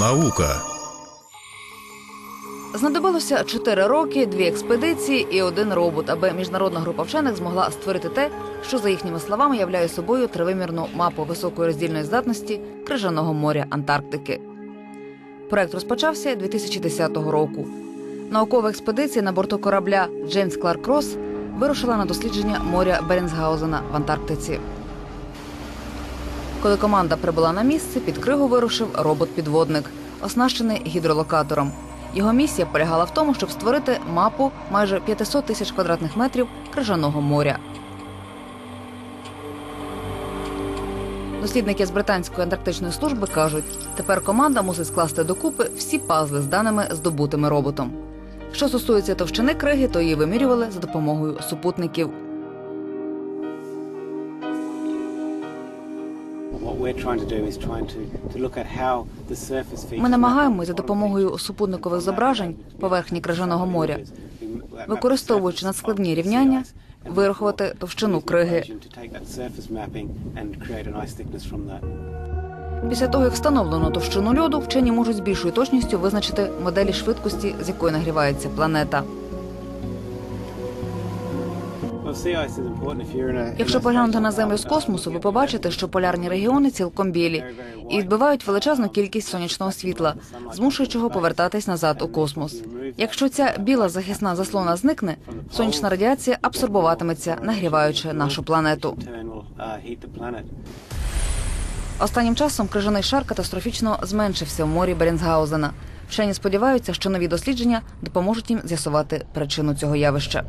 Наука. Знадобилося 4 роки, дві експедиції і один робот, аби міжнародна група вчених змогла створити те, що за їхніми словами являє собою тривимірну мапу високої роздільної здатності крижаного моря Антарктики. Проект розпочався 2010 року. Наукова експедиція на борту корабля Джеймс Кларк Росс вирушила на дослідження моря Беренсгаузена в Антарктиці. Коли команда прибула на місце, під кригу вирушив робот-підводник, оснащений гідролокатором. Його місія полягала в тому, щоб створити мапу майже 500 тисяч квадратних метрів крижаного моря. Дослідники з британської антарктичної служби кажуть, тепер команда мусить скласти докупи всі пазли з даними, здобутими роботом. Що стосується товщини криги, то її вимірювали за допомогою супутників. Ми намагаємося за допомогою супутникових зображень поверхні крижаного моря, використовуючи надскладні рівняння, вирахувати товщину криги. Після того, як встановлено товщину льоду, вчені можуть з більшою точністю визначити моделі швидкості, з якої нагрівається планета. Якщо поглянути на землю з космосу, ви побачите, що полярні регіони цілком білі і відбивають величезну кількість сонячного світла, змушуючи його повертатись назад у космос. Якщо ця біла захисна заслона зникне, сонячна радіація абсорбуватиметься, нагріваючи нашу планету. Останнім часом крижаний шар катастрофічно зменшився в морі Берінсгаузена. Вчені сподіваються, що нові дослідження допоможуть їм з'ясувати причину цього явища.